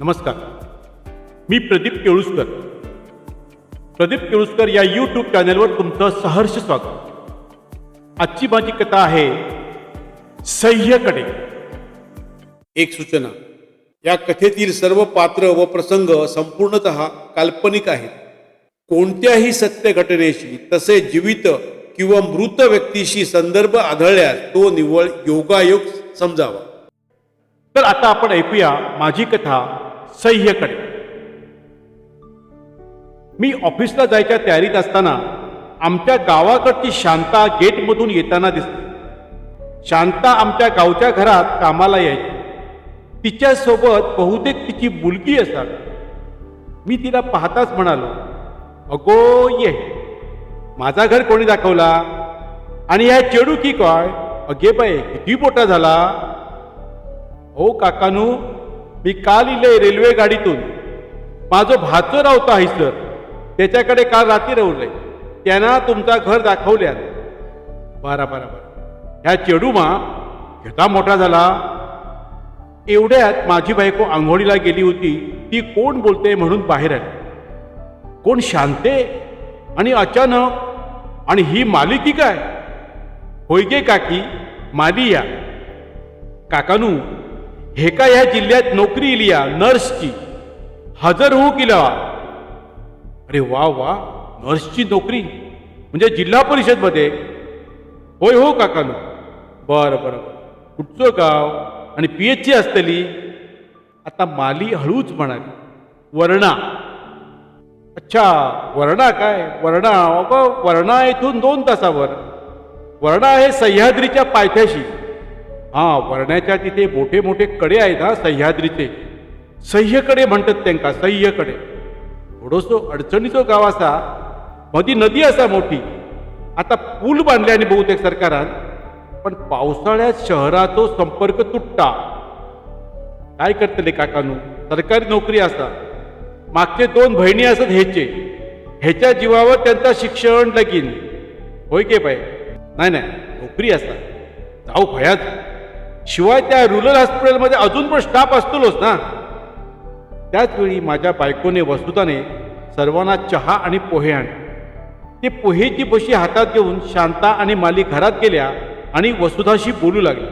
नमस्कार. मी प्रदीप केळुसकर. प्रदीप केळुसकर या यूट्यूब चॅनलवर तुमचं सहर्ष स्वागत. आजची माझी कथा आहे सह्यकडे. एक सूचना. या कथेतील सर्व पात्र व प्रसंग संपूर्णत काल्पनिक आहेत. कोणत्याही सत्य घटनेशी तसे जीवित किंवा मृत व्यक्तीशी संदर्भ आढळल्यास तो निव्वळ योगायोग समजावा. तर आता आपण ऐकूया माझी कथा सह्यकडे. मी ऑफिसला जायच्या तयारीत असताना आमच्या गावाकडची शांता गेटमधून येताना दिसली शांता आमच्या गावच्या घरात कामाला यायची. तिच्यासोबत बहुतेक तिची मुलगी असावी. मी तिला पाहताच म्हणालो अगो ये माझा घर कोणी दाखवला? आणि ह्या चेडू की काय? अगे बाय किती मोठा झाला? हो काकानू मी काल इले रेल्वे गाडीतून माझं भाचं रावता आहे सर त्याच्याकडे काल रात्री रवलंय त्यांना तुमचा घर दाखवल्या. बरं बरं बरं. ह्या चेडूमा घेता मोठा झाला. एवढ्यात माझी बायको आंघोळीला गेली होती. ती कोण बोलते म्हणून बाहेर आली. कोण शांते आणि अचानक आणि ही मालिकी काय? होय गे काकी माली या. काकानू हे का ह्या जिल्ह्यात नोकरी इली या नर्सची. हजर होऊ किला. अरे वा वा नर्सची नोकरी. म्हणजे जिल्हा परिषदमध्ये? होय हो काका बरं बरं बरं. कुठचं गाव? आणि पी एच ची असतली? आता माली हळूच म्हणाली. वर्णा. अच्छा वर्णा काय? वर्णा अगं वर्णा इथून दोन तासावर. वर्णा हे सह्याद्रीच्या पायथ्याशी. हा वर्ण्याच्या तिथे मोठे मोठे कडे आहेत हा सह्याद्रीचे. सह्यकडे म्हणतात त्यांका सह्यकडे. थोडंसं अडचणीचं गाव असा मधी नदी असा मोठी. आता पूल बांधल्याने बहुतेक सरकारान पण पावसाळ्यात शहराचो संपर्क तुटता. काय करतले काकानू? सरकारी नोकरी असा. मागचे दोन बहिणी असत ह्याचे. ह्याच्या जीवावर त्यांचा शिक्षण लगीन. होय के बाय नाही नाही नोकरी असा. जाऊ भयाच शिवाय त्या रुरल हॉस्पिटलमध्ये अजून पण स्टाफ असतोच ना. त्याचवेळी माझ्या बायकोने वस्तुताने सर्वांना चहा आणि पोहे आणले. ते पोहेची बशी हातात घेऊन शांता आणि माली घरात गेल्या आणि वसुधाशी बोलू लागले.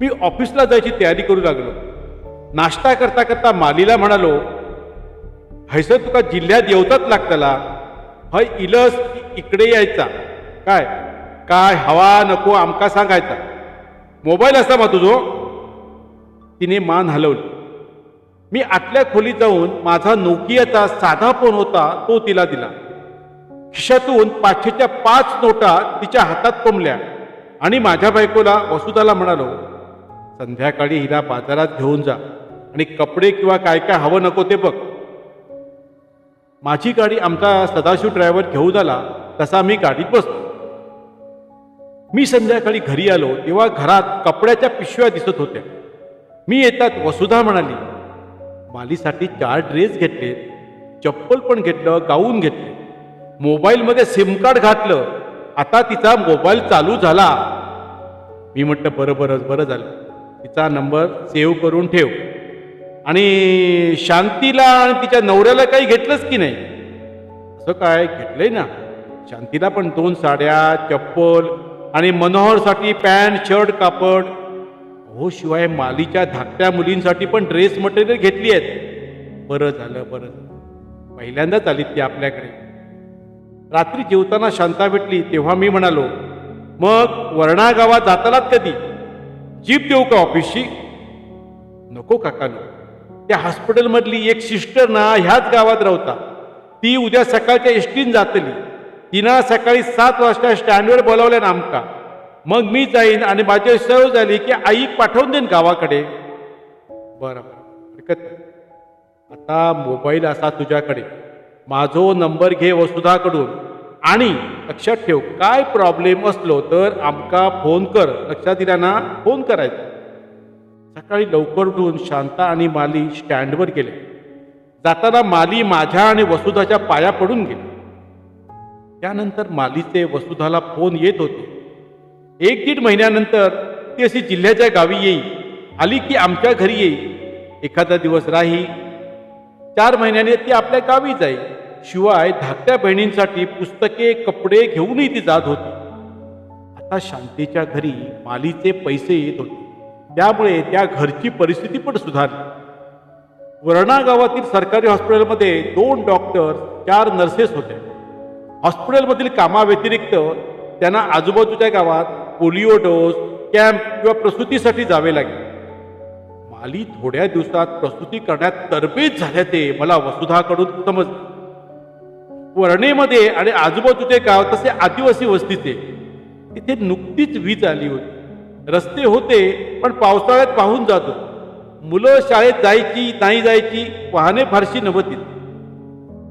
मी ऑफिसला जायची तयारी करू लागलो. नाश्ता करता करता मालीला म्हणालो हैसर तुका जिल्ह्यात येवताच लागतला. हय इलस इकडे यायचा. काय? काय हवा नको आमका सांगायचा. मोबाईल असा मा तुझो. तिने मान हलवली. मी आतल्या खोलीत जाऊन माझा नोकियाचा साधा फोन होता तो तिला दिला. खिशातून पाचशेच्या पाच नोटा तिच्या हातात कोंबल्या आणि माझ्या बायकोला वसुदाला म्हणालो संध्याकाळी हिला बाजारात घेऊन जा आणि कपडे किंवा काय काय हवं नको ते बघ. माझी गाडी आमचा सदाशिव ड्रायव्हर घेऊन आला तसा मी गाडीत बसतो मी संध्याकाळी घरी आलो तेव्हा घरात कपड्याच्या पिशव्या दिसत होत्या. मी येतात वसुधा म्हणाली मालीसाठी चार ड्रेस घेतले चप्पल पण घेतलं गाऊन घेतले. मोबाईलमध्ये सिम कार्ड घातलं आता तिचा मोबाईल चालू झाला. मी म्हटलं बरं बरं बरं झालं. तिचा नंबर सेव्ह करून ठेव. आणि शांतीला आणि तिच्या नवऱ्याला काही घेतलंच की नाही? असं काय? घेतलंय ना. शांतीला पण दोन साड्या चप्पल आणि मनोहरसाठी पॅन्ट शर्ट कापड हो शिवाय मालीच्या धाकट्या मुलींसाठी पण ड्रेस मटेरियल घेतली आहेत. बरं झालं बरं झालं. पहिल्यांदाच आली ती आपल्याकडे. रात्री जेवताना शांता भेटली तेव्हा मी म्हणालो मग वर्णा गावात जातालात कधी? जीप देऊ का ऑफिसची नको काकानो त्या हॉस्पिटलमधली एक सिस्टर ना ह्याच गावात राहता. ती उद्या सकाळच्या एसटीन जातली. तिनं सकाळी सात वाजता स्टँडवर बोलावल्या ना आमका. मग मी जाईन आणि माझी सव झाली की आई पाठवून देईन गावाकडे. बरं बरं हरकत आता मोबाईल असा तुझ्याकडे. माझो नंबर घे वसुधाकडून. आणि लक्षात ठेव काय प्रॉब्लेम असलो तर आमका फोन कर. लक्षात दिला ना? फोन करायचा. सकाळी लवकर उठून शांता आणि माली स्टँडवर गेले. जाताना माली माझ्या आणि वसुधाच्या पाया पडून गेली. त्यानंतर मालीचे वसुधाला फोन येत होते. एक दीड महिन्यानंतर ती अशी जिल्ह्याच्या गावी येई आली की आमच्या घरी येई. एखादा दिवस राही चार महिन्याने ती आपल्या गावी जाई. शिवाय धाकट्या बहिणींसाठी पुस्तके कपडे घेऊनही ती जात होती. आता शांतीच्या घरी मालीचे पैसे येत होते. त्यामुळे त्या घरची परिस्थिती पण सुधारली. वर्णा गावातील सरकारी हॉस्पिटलमध्ये दोन डॉक्टर चार नर्सेस होत्या. हॉस्पिटलमधील कामाव्यतिरिक्त त्यांना आजूबाजूच्या गावात पोलिओ डोस कॅम्प किंवा प्रसूतीसाठी जावे लागेल. माली थोड्या दिवसात प्रसूती करण्यात तरबेज झाल्याचे मला वसुधाकडून समजले. वर्णेमध्ये आणि आजूबाजूचे गाव तसे आदिवासी वस्तीचे. तिथे नुकतीच वीज आली होती. रस्ते होते पण पावसाळ्यात पाहून जात. होते मुलं शाळेत जायची नाही जायची वाहने फारशी नव्हती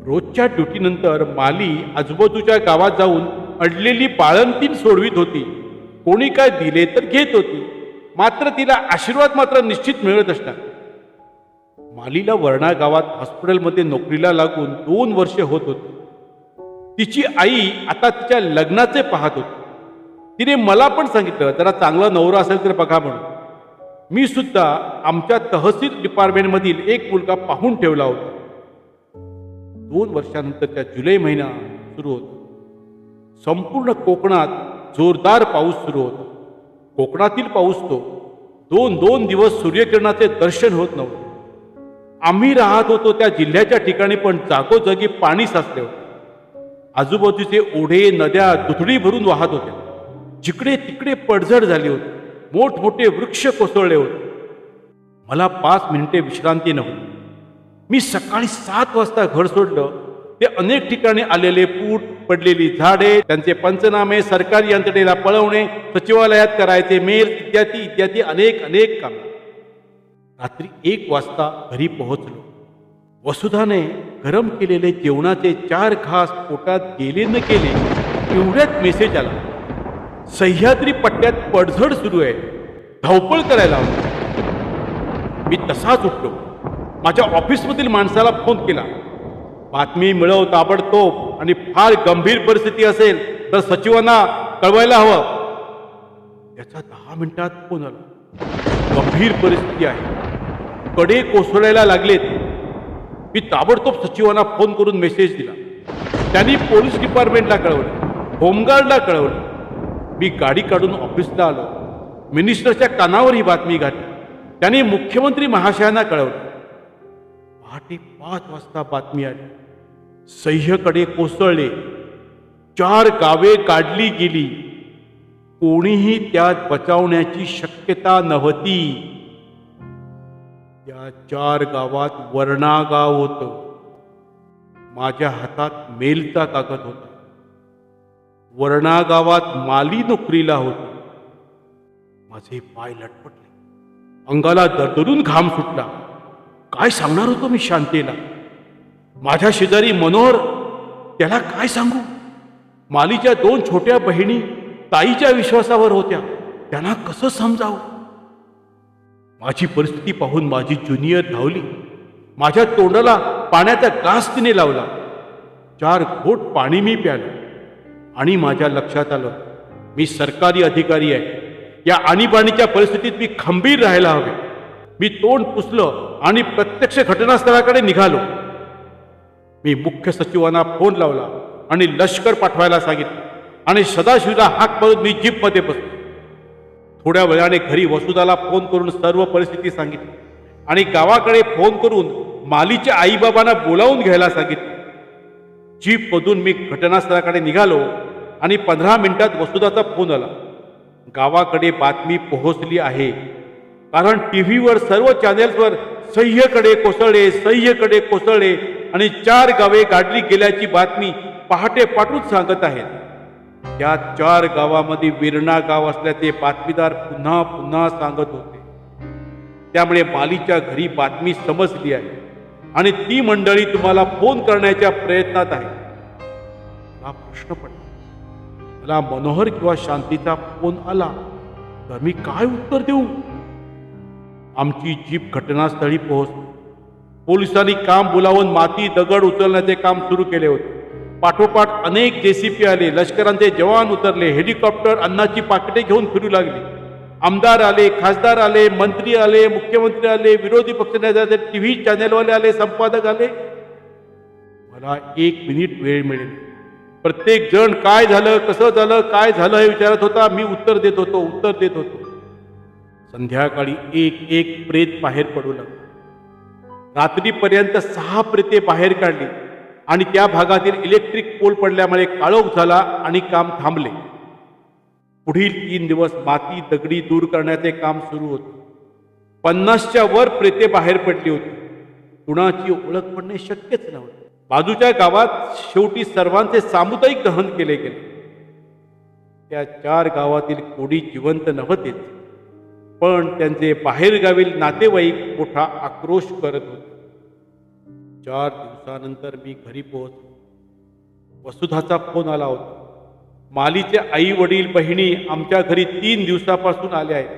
रोजच्या ड्युटीनंतर माली आजूबाजूच्या गावात जाऊन अडलेली बाळंतीन सोडवीत होती. कोणी काय दिले तर घेत होती. मात्र तिला आशीर्वाद मात्र निश्चित मिळत असणार. मालीला वर्णा गावात हॉस्पिटलमध्ये नोकरीला लागून दोन वर्ष होत होती. तिची आई आता तिच्या लग्नाचे पाहत होती. तिने मला पण सांगितलं जरा चांगला नवरा असेल तर बघा म्हणून. मी सुद्धा आमच्या तहसील डिपार्टमेंटमधील एक मुलगा पाहून ठेवला होता. दोन वर्षानंतरच्या जुलै महिना सुरू होता. संपूर्ण कोकणात जोरदार पाऊस सुरू होता. कोकणातील पाऊस तो दोन दोन दिवस सूर्यकिरणाचे दर्शन होत नव्हते. आम्ही राहत होतो त्या जिल्ह्याच्या ठिकाणी पण जागोजागी पाणी साचले होते. आजूबाजूचे ओढे नद्या दुथडी भरून वाहत होत्या. जिकडे तिकडे पडझड झाली होती. मोठमोठे वृक्ष कोसळले होते. मला पाच मिनिटे विश्रांती नव्हती. मी सकाळी सात वाजता घर सोडलं. ते अनेक ठिकाणी आलेले पूट पडलेली झाडे त्यांचे पंचनामे सरकारी यंत्रणेला पळवणे सचिवालयात करायचे मेल इत्यादी इत्यादी अनेक अनेक काम. रात्री एक वाजता घरी पोहोचलो. वसुधाने गरम केलेले जेवणाचे चार घास पोटात गेले न केले. एवढ्यात मेसेज आला. सह्याद्री पट्ट्यात पडझड सुरू आहे. धावपळ करायला मी तसाच उठलो. माझ्या ऑफिसमधील माणसाला फोन केला. बातमी मिळव ताबडतोब आणि फार गंभीर परिस्थिती असेल तर सचिवांना कळवायला हवं. याचा दहा मिनिटात फोन आला. गंभीर परिस्थिती आहे. कडे कोसळायला लागलेत. मी ताबडतोब सचिवांना फोन करून मेसेज दिला. त्यांनी पोलीस डिपार्टमेंटला कळवलं. होमगार्डला कळवलं. मी गाडी काढून ऑफिसला आलो. मिनिस्टरच्या कानावर ही बातमी घातली. त्यांनी मुख्यमंत्री महाशयांना कळवलं. पहाटे पाच वाजता बातमी आली. सह्यकडे कोसळले. चार गावे काढली गेली. कोणीही त्यात बचावण्याची शक्यता नव्हती. त्या चार गावात वर्णा गाव होतं. माझ्या हातात मेलचा कागद होता. वर्णा गावात माली नोकरीला होती. माझे पाय लटपटले. अंगाला दरदरून घाम सुटला. काय सांगणार होतो मी शांतेला? माझ्या शेजारी मनोहर त्याला काय सांगू? मालीच्या दोन छोट्या बहिणी ताईच्या विश्वासावर होत्या. त्यांना कसं समजावं? माझी परिस्थिती पाहून माझी ज्युनियर धावली. माझ्या तोंडाला पाण्याचा ग्लास तिने लावला. चार घोट पाणी मी प्यालो. आणि माझ्या लक्षात आलं मी सरकारी अधिकारी आहे. या आणीबाणीच्या परिस्थितीत मी खंबीर राहायला हवे. मी तोंड पुसलं आणि प्रत्यक्ष घटनास्थळाकडे निघालो. मी मुख्य सचिवांना फोन लावला आणि लष्कर पाठवायला सांगितलं आणि सदाशिवला हाक मारून मी जीपमध्ये बसलो. थोड्या वेळाने घरी वसुदाला फोन करून सर्व परिस्थिती सांगितली आणि गावाकडे फोन करून मालीच्या आईबाबांना बोलावून घ्यायला सांगितलं. जीपमधून मी घटनास्थळाकडे निघालो आणि पंधरा मिनिटात वसुदाचा फोन आला. गावाकडे बातमी पोहोचली आहे. कारण टी व्हीवर सर्व चॅनेल्सवर सह्यकडे कोसळले सह्यकडे कोसळले आणि चार गावे गाडली गेल्याची बातमी पहाटे पाठूच सांगत आहेत. त्या चार गावामध्ये विरणा गाव असल्याचे बातमीदार पुन्हा पुन्हा सांगत होते. त्यामुळे मालीच्या घरी बातमी समजली आहे आणि ती मंडळी तुम्हाला फोन करण्याच्या प्रयत्नात आहे. मला प्रश्न पडला. मला मनोहर किंवा शांतीचा फोन आला तर मी काय उत्तर देऊ? आमची जीप घटनास्थळी पोहोचली पोलिसांनी काम बोलावून माती दगड उचलण्याचे काम सुरू केले होते. पाठोपाठ अनेक जेसीपी आले लष्करांचे जवान उतरले हेलिकॉप्टर अन्नाची पाकिटे घेऊन फिरू लागली. आमदार आले खासदार आले मंत्री आले मुख्यमंत्री आले विरोधी पक्षनेते टी व्ही चॅनेलवाले आले संपादक आले. मला एक मिनिट वेळ मिळेल. प्रत्येक जण काय झालं कसं झालं काय झालं हे विचारत होता मी उत्तर देत होतो उत्तर देत होतो. संध्याकाळी एक एक प्रेत बाहेर पडू लागलं. रात्रीपर्यंत सहा प्रेते बाहेर काढली आणि त्या भागातील इलेक्ट्रिक पोल पडल्यामुळे काळोख झाला आणि काम थांबले. पुढील तीन दिवस माती दगडी दूर करण्याचे काम सुरू होते. पन्नासच्या वर प्रेते बाहेर पडली होती. कुणाची ओळख पडणे शक्यच नव्हते. बाजूच्या गावात शेवटी सर्वांचे सामुदायिक दहन केले गेले. त्या चार गावातील कोडी जिवंत नव्हतेच पण त्यांचे बाहेरगावील नातेवाईक मोठा आक्रोश करत होते. चार दिवसानंतर मी घरी पोहोच वसुधाचा फोन आला होता. मालीचे आई वडील बहिणी आमच्या घरी तीन दिवसापासून आल्या आहेत.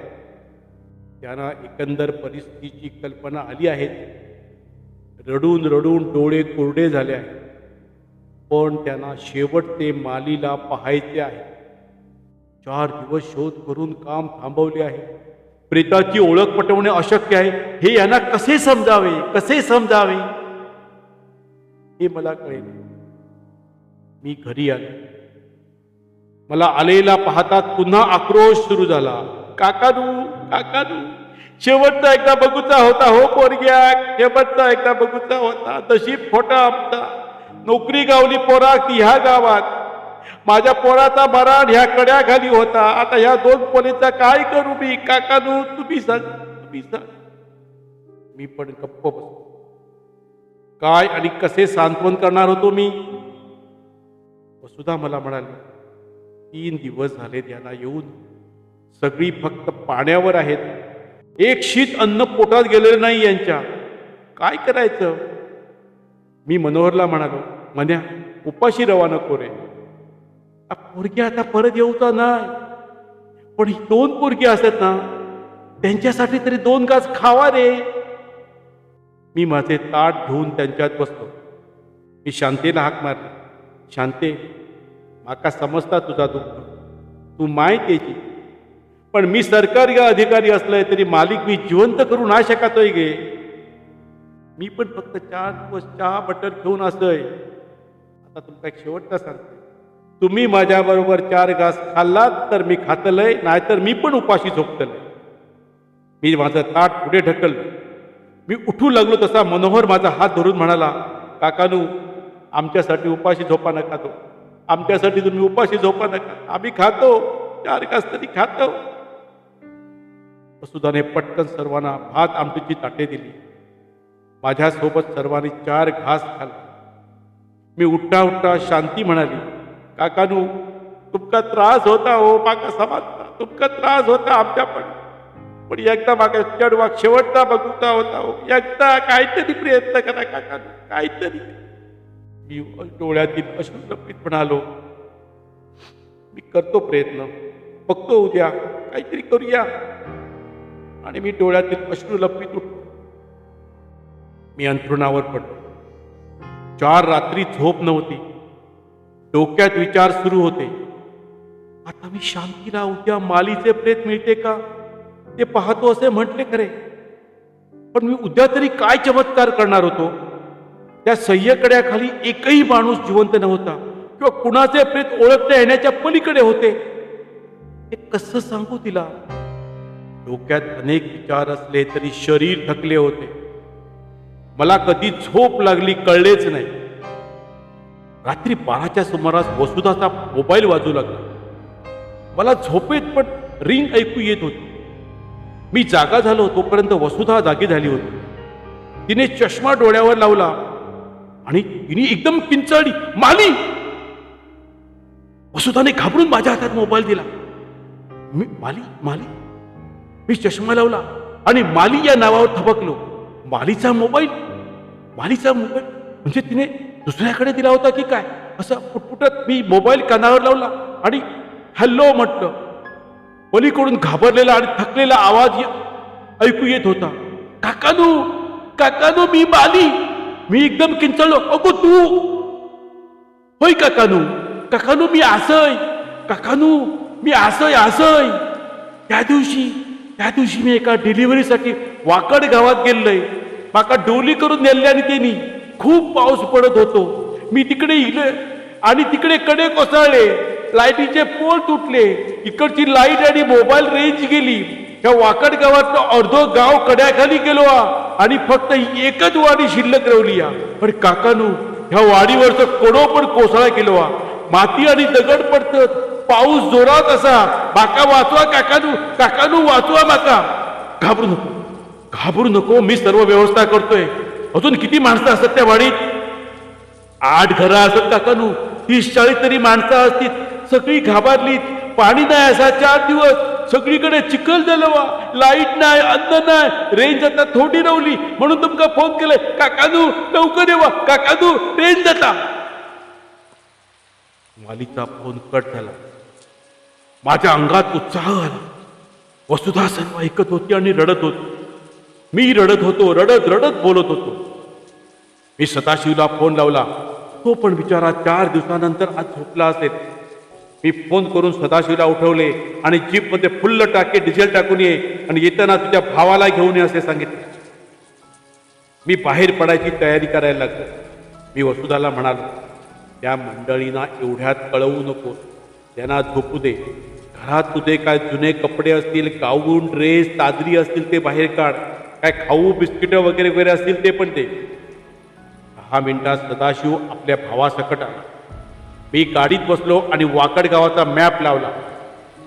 त्यांना एकंदर परिस्थितीची कल्पना आली आहे. रडून रडून डोळे कोरडे झाले आहेत. पण त्यांना शेवट ते मालीला पाहायचे आहे. चार दिवस शोध करून काम थांबवले आहे. प्रेताची ओळख पटवणे अशक्य आहे. हे यांना कसे समजावे? कसे समजावे? हे मला कळेल. मी घरी आलो. मला आलेला पाहतात पुन्हा आक्रोश सुरू झाला. काकादू काकादू शेवटचा एकदा बघूचा होता हो पोरग्या. शेवटचा एकदा बघूचा होता. तशी फोटा आपता नोकरी गावली पोरा ती ह्या गावात. माझ्या पोराचा मरण ह्या कड्या खाली होता. आता ह्या दोन पोलीचा काय करू मी? काकानू तुम्ही सांग तुम्ही सांग. मी पण गप्प बस काय आणि कसे सांत्वन करणार होतो मी? वसुधा मला म्हणाली तीन दिवस झाले त्यांना येऊन. सगळी फक्त पाण्यावर आहेत. एक शीत अन्न पोटात गेलेलं नाही यांच्या. काय करायचं? मी मनोहरला म्हणालो मन्या उपाशी रवाना कोरे. रे पोरगी आता परत येऊचा नाही. पण ही दोन पोरगी असतात ना त्यांच्यासाठी तरी दोन गाज खावा रे. मी माझे ताट घेऊन त्यांच्यात बसतो. मी शांतीला हाक मारली शांते माका समजता तुझा दुःख. तू माय त्याची पण मी सरकारी अधिकारी असलोय तरी मालिक मी जिवंत करू ना शकतोय गे. मी पण फक्त चार दिवस चहा बटर घेऊन असतोय. आता तुमचा एक शेवटचा सांगतो. तुम्ही माझ्याबरोबर चार घास खाल्लात तर मी खातलंय नाहीतर मी पण उपाशी झोपतलंय. मी माझं ताट पुढे ढकललं. मी उठू लागलो तसा मनोहर माझा हात धरून म्हणाला काकानू आमच्यासाठी उपाशी झोपा नका तो आमच्यासाठी तुम्ही उपाशी झोपा नका. आम्ही खातो चार घास तरी खातो. वसुधाने पटकन सर्वांना भात आमटीची ताटे दिली. माझ्यासोबत सर्वांनी चार घास खाल्ला. मी उठता उठता शांती म्हणाली काकानू तुमका त्रास होता हो माका समजता तुमका त्रास होता आमच्या पण पण एकदा माका चेडवाक शेवटचा बघता होता हो. एकदा काहीतरी प्रयत्न करा काकानू काहीतरी. मी डोळ्यातील अश्रुलपित म्हणालो मी करतो प्रयत्न बघतो उद्या काहीतरी करूया. आणि मी डोळ्यातील अश्रू लपित उठलो. मी अंथरुणावर पडलो. चार रात्री झोप नव्हती. डोक्यात विचार सुरू होते. आता मी शांतीला उद्या मालीचे प्रेत मिळते का? ते पाहतो असे म्हटले खरे. पण मी उद्या तरी काय चमत्कार करणार होतो? त्या सह्यकड्याखाली एकही माणूस जिवंत नव्हता किंवा कुणाचे प्रेत ओळखता येण्याच्या पलीकडे होते. हे कसं सांगू तिला? डोक्यात अनेक विचार असले तरी शरीर थकले होते. मला कधी झोप लागली कळलेच नाही. रात्री बाराच्या सुमारास वसुधाचा मोबाईल वाजू लागला. मला झोपेत पण रिंग ऐकू येत होती. मी जागा झालो तोपर्यंत वसुधा जागी झाली होती. तिने चष्मा डोळ्यावर लावला आणि तिने एकदम किंचाळली माली! वसुधाने घाबरून माझ्या हातात मोबाईल दिला. मी माली माली! मी चष्मा लावला आणि माली या नावावर थबकलो. मालीचा मोबाईल? मालीचा मोबाईल? म्हणजे तिने दुसऱ्याकडे दिला होता की काय? असं पुटपुटत मी मोबाईल कानावर लावला आणि हॅलो म्हटलं. पलीकडून घाबरलेला आणि थकलेला आवाज ऐकू येत होता. काकानू काकानू मी बाली मी एकदम किंचळलो. अगो तू. होय काकानू. काकानू मी आसय. काकानू मी आसय आसय. त्या दिवशी त्या दिवशी मी एका डिलिव्हरीसाठी वाकड गावात गेलोय माका डोली करून नेल्ले त्यांनी खूप पाऊस पडत होतो. मी तिकडे इले आणि तिकडे कडे कोसळले. लाईटीचे पोल तुटले. इकडची लाइट आणि मोबाईल रेंज गेली. ह्या वाकड गावातलं अर्धो गाव कड्याखाली गेलो आणि फक्त एकच वाडी शिल्लक रवली या पण काकानू ह्या वाडीवरचं कोडो पण कोसळा केलो माती आणि दगड पडतं पाऊस जोरात असा. माका वाचवा काकानू काकानू वाचवा माका घाबरू नको. घाबरू नको. मी सर्व व्यवस्था करतोय. अजून किती माणसं असतात त्या वाडीत? आठ घरं असत काकानू तीस चाळीस तरी माणसं असतील. सगळी घाबरलीत. पाणी नाही असा चार दिवस. सगळीकडे चिखल झालं वा लाइट नाही अन्न नाही. रेंज आता थोडी रवली म्हणून तुमका फोन केलाय. काकानू लवकर येवा काकानू रेंज जाता मालीचा फोन कट झाला. माझ्या अंगात उत्साह आला. वसुधा सर्व ऐकत होती आणि रडत होती. मी रडत होतो. रडत रडत बोलत होतो. मी सदाशिवला फोन लावला. तो पण बिचारा चार दिवसानंतर आज झोपला असेल. मी फोन करून सदाशिवला उठवले आणि जीपमध्ये फुल्ल टाके डिझेल टाकून ये आणि येताना तुझ्या भावाला घेऊन ये असे सांगितले. मी बाहेर पडायची तयारी करायला लागलो. मी वसुधाला म्हणालो त्या मंडळींना एवढ्यात कळवू नको. त्यांना झोपू दे. घरात तुझे काय जुने कपडे असतील गाऊन ड्रेस तादरी असतील ते बाहेर काढ. काय खाऊ बिस्किटं वगैरे वगैरे असतील ते पण दे. दहा मिनिटात सदाशिव आपल्या भावासकट आला. मी गाडीत बसलो आणि वाकड गावाचा मॅप लावला.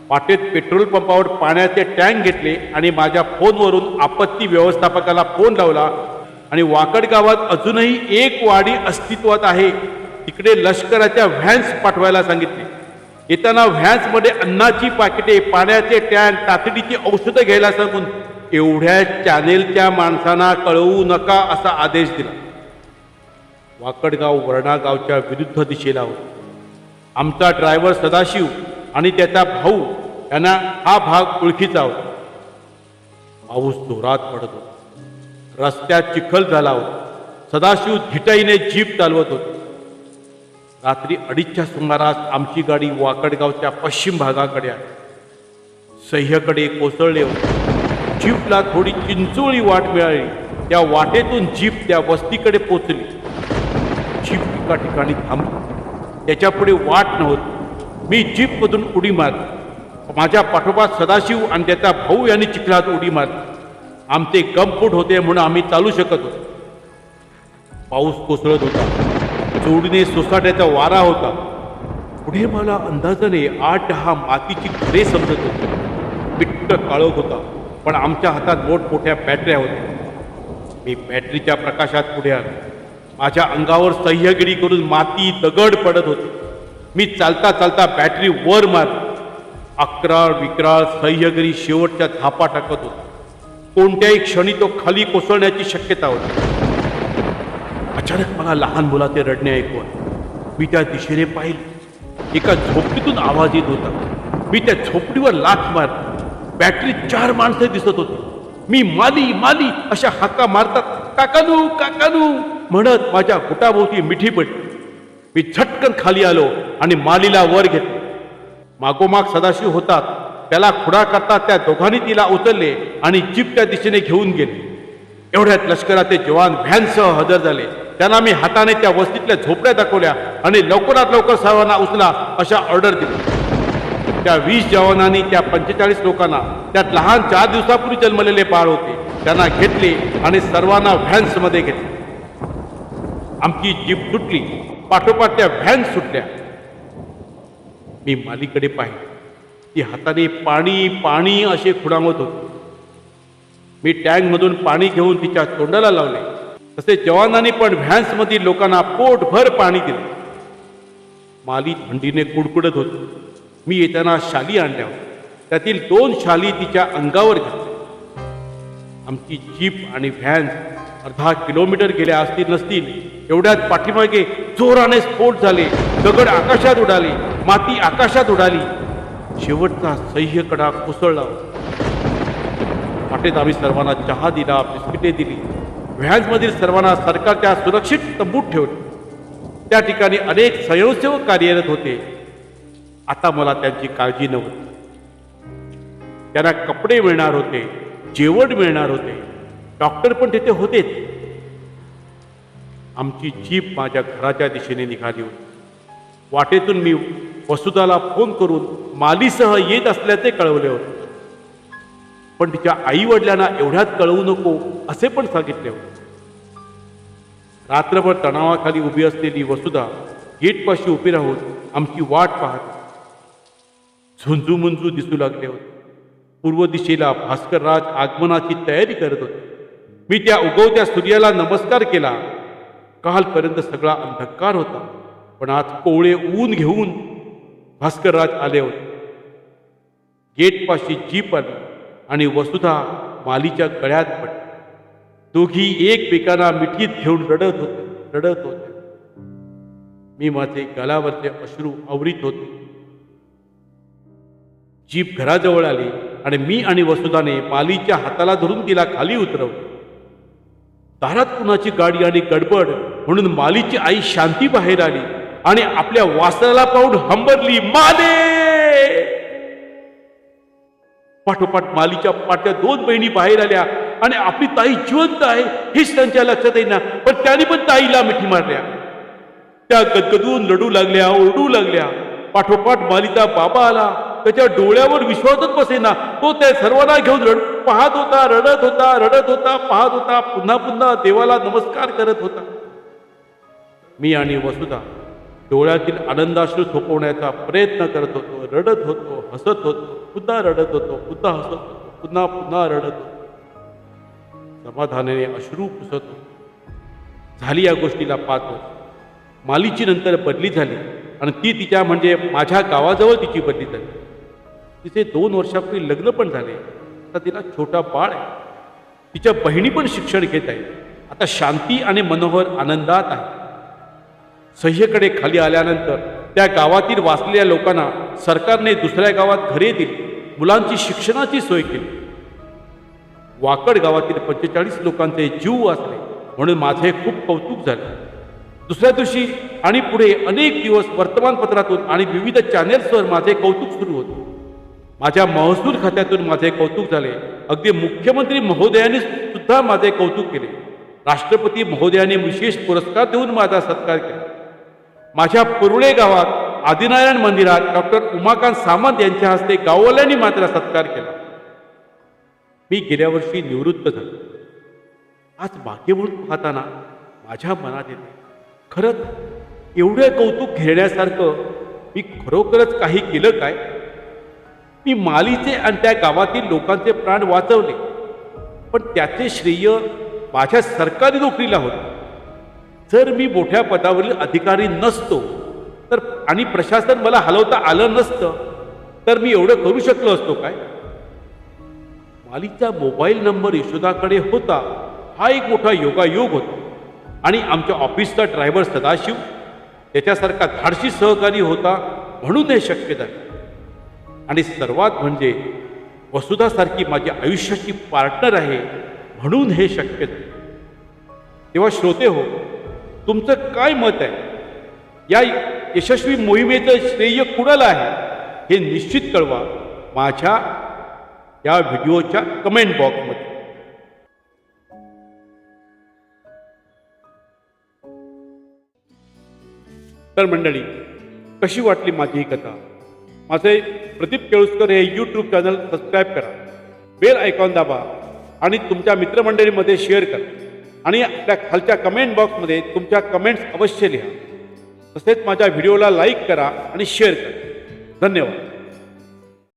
वाटेत पेट्रोल पंपावर पाण्याचे टँक घेतले आणि माझ्या फोनवरून आपत्ती व्यवस्थापकाला फोन लावला आणि वाकड गावात अजूनही एक वाडी अस्तित्वात आहे. तिकडे लष्कराच्या व्हॅन्स पाठवायला सांगितले. येताना व्हॅन्समध्ये अन्नाची पाकिटे पाण्याचे टँक तातडीची औषधं घ्यायला सांगून एवढ्या चॅनेलच्या माणसांना कळवू नका असा आदेश दिला. वाकडगाव वर्णा गावच्या विरुद्ध दिशेला होता. आमचा ड्रायव्हर सदाशिव आणि त्याचा भाऊ यांना हा भाग ओळखीचा होता. पाऊस जोरात पडत होता. रस्त्यात चिखल झाला होता. सदाशिव झिटाईने जीप चालवत होते. रात्री अडीचच्या सुमारास आमची गाडी वाकडगावच्या पश्चिम भागाकडे आली. सह्यकडे कोसळले होते. जीपला थोडी चिंचोळी वाट मिळाली. त्या वाटेतून जीप त्या वस्तीकडे पोचली. एका ठिकाणी थांबलो त्याच्यापुढे वाट नव्हती. मी जीपमधून उडी मारली. माझ्या पाठोपाठ सदाशिव आणि त्याचा भाऊ यांनी चिखलात उडी मारली. आमचे गमफूट होते म्हणून आम्ही चालू शकत होतो. पाऊस कोसळत होता. जोडीने सोसाट्याचा वारा होता. पुढे मला अंदाजाने आठ दहा मातीची घरे समजत होती. पिट्ट काळोख होता. पण आमच्या हातात मोठमोठ्या बॅटऱ्या होत्या. मी बॅटरीच्या प्रकाशात पुढे आलो. माझ्या अंगावर सह्यगिरी करून माती दगड पडत होती. मी चालता चालता बॅटरी वर मार अकराळ विक्राळ सह्यगिरी शेवटच्या धापा टाकत होता. कोणत्याही क्षणी तो खाली कोसळण्याची शक्यता होती. अचानक मला लहान मुलाचे रडणे ऐकून मी त्या दिशेने पाहिले. एका झोपडीतून आवाज येत होता. मी त्या झोपडीवर लाथ मार बॅटरीत चार माणसं दिसत होती. मी माली माली अशा हाका मारतात काकानू काकानू! म्हणत माझ्या घुटाभोवती मिठी पडली. मी झटकन खाली आलो आणि मालीला वर घेतले. मागोमाग सदाशिव होतात. त्याला खुडा करता त्या दोघांनी तिला उचलले आणि जीपच्या दिशेने घेऊन गेले. एवढ्यात लष्कराचे जवान व्हॅनसह हजर झाले. त्यांना मी हाताने त्या वस्तीतल्या झोपड्या दाखवल्या आणि लवकरात लवकर सर्वांना उचला अशा ऑर्डर दिली त्या वीस जवानांनी त्या पंचेचाळीस लोकांना त्यात लहान चार दिवसापूर्वी जन्मलेले बाळ होते. त्यांना घेतले आणि सर्वांना व्हॅन्समध्ये घेतले. आमची जीप सुटली पाठोपाठ त्या व्हॅन सुटल्या. मी मालीकडे पाहिलं. ती हाताने पाणी पाणी असे खुणावत होते. मी टँकमधून पाणी घेऊन तिच्या तोंडाला लावले. तसे जवानांनी पण व्हॅन्समधील लोकांना पोटभर पाणी दिले. माली थंडीने कुडकुडत होती. मी येताना शाली आणल्या होत्या. त्यातील दोन शाली तिच्या अंगावर घातल्या आमची जीप आणि व्हॅन अर्धा किलोमीटर गेल्या असतील नसतील. एवढ्यात पाठीमागे जोराने स्फोट झाले. दगड आकाशात उडाले. माती आकाशात उडाली. शेवटचा सह्य कडा कोसळला. वाटेत आम्ही सर्वांना चहा दिला बिस्किटे दिली. व्हॅन्समधील सर्वांना सरकारच्या सुरक्षित तंबूत ठेवले. त्या ठिकाणी अनेक स्वयंसेवक कार्यरत होते. आता मला त्यांची काळजी नव्हती. त्यांना कपडे मिळणार होते जेवण मिळणार होते. डॉक्टर पण तिथे होतेच. आमची जीप माझ्या घराच्या दिशेने निघाली होती. वाटेतून मी वसुधाला फोन करून मालीसह येत असल्याचे कळवले होते. पण तिच्या आई वडिलांना एवढ्यात कळवू नको असे पण सांगितले होते. रात्रभर तणावाखाली उभी असलेली वसुधा गेटपाशी उभी राहून आमची वाट पाहत झुंजूमुंजू दिसू लागले होते. पूर्व दिशेला भास्करराज आगमनाची तयारी करत होते. मी त्या उगवत्या सूर्याला नमस्कार केला. कालपर्यंत सगळा अंधकार होता. पण आज कोवळे ऊन घेऊन भास्करराज आले होते. गेटपाशी जीप आली आणि वसुधा मालीच्या गळ्यात पडली. दोघी एकमेकांना मिठीत घेऊन रडत होते रडत होते. मी माझे गलावरचे अश्रू आवरीत होते. जीप घराजवळ आली आणि मी आणि वसुधाने मालीच्या हाताला धरून तिला खाली उतरवले. दारात कुणाची गाडी आणि गडबड म्हणून मालीची आई शांती बाहेर आली आणि आपल्या वासराला पाहून हंबरली माले! पाठोपाठ मालीच्या पाट्या दोन बहिणी बाहेर आल्या आणि आपली ताई जिवंत आहे हेच त्यांच्या लक्षात येईना. पण त्याने पण ताईला मिठी मारल्या. त्या गदगदून लढू लागल्या ओरडू लागल्या. पाठोपाठ मालीचा बाबा आला. त्याच्या डोळ्यावर विश्वासच बसेना. तो त्या सर्वांना घेऊन रड पाहत होता रडत होता रडत होता पाहत होता पुन्हा पुन्हा देवाला नमस्कार करत होता. मी आणि वसुधा डोळ्यातील आनंदाश्रू थोपवण्याचा प्रयत्न करत होतो. रडत होतो हसत होतो पुन्हा रडत होतो पुन्हा हसत होतो पुन्हा पुन्हा रडत होतो. समाधानाने अश्रू पुसत. होतो झाली या गोष्टीला पाच वर्ष. मालीची नंतर बदली झाली आणि ती तिच्या म्हणजे माझ्या गावाजवळ तिची बदली झाली. तिचे दोन वर्षापूर्वी लग्न पण झाले. आता तिला छोटा बाळ आहे. तिच्या बहिणी पण शिक्षण घेत आहे आता शांती आणि मनोहर आनंदात आहे सह्येकडे खाली आल्यानंतर त्या गावातील वाचलेल्या लोकांना सरकारने दुसऱ्या गावात घरे दिली. मुलांची शिक्षणाची सोय केली. वाकड गावातील पंचेचाळीस लोकांचे जीव वाचले. म्हणून माझे खूप कौतुक झाले. दुसऱ्या दिवशी आणि पुढे अनेक दिवस वर्तमानपत्रातून आणि विविध चॅनेल्सवर माझे कौतुक सुरू होते. माझ्या महसूल खात्यातून माझे कौतुक झाले. अगदी मुख्यमंत्री महोदयांनी सुद्धा माझे कौतुक केले. राष्ट्रपती महोदयांनी विशेष पुरस्कार देऊन माझा सत्कार केला. माझ्या पुरुळे गावात आदिनारायण मंदिरात डॉक्टर उमाकांत सामंत यांच्या हस्ते गाववाल्यांनी मात्र सत्कार केला. मी गेल्या वर्षी निवृत्त झालो. आज मागे म्हणून पाहताना माझ्या मनात येते. खरंच एवढं कौतुक घेण्यासारखं मी खरोखरच काही केलं काय? मी मालीचे आणि त्या गावातील लोकांचे प्राण वाचवले. पण त्याचे श्रेय माझ्या सरकारी नोकरीला होते. जर मी मोठ्या पदावरील अधिकारी नसतो तर आणि प्रशासन मला हलवता आलं नसतं तर मी एवढं करू शकलो असतो काय? मालीचा मोबाईल नंबर यशोदाकडे होता. हा एक मोठा योगायोग होता. आणि आमच्या ऑफिसचा ड्रायव्हर सदाशिव त्याच्यासारखा धाडशी सहकारी होता म्हणून हे शक्य झाले आणि सर्वात म्हणजे वसुधासारखी माझ्या आयुष्याची पार्टनर आहे म्हणून हे शक्य झाले तेव्हा श्रोते हो तुमचं काय मत आहे? या यशस्वी मोहिमेचं श्रेय कुणाला आहे? हे निश्चित कळवा माझ्या या व्हिडिओच्या कमेंट बॉक्समध्ये तर मंडळी कशी वाटली माझी ही कथा? माझे प्रदीप केळुसकर हे यूट्यूब चॅनल सबस्क्राईब करा. बेल आयकॉन दाबा आणि तुमच्या मित्रमंडळीमध्ये शेअर करा. आणि त्या खालच्या कमेंट बॉक्समध्ये तुमच्या कमेंट्स अवश्य लिहा. तसेच माझ्या व्हिडिओला लाईक करा आणि शेअर करा. धन्यवाद.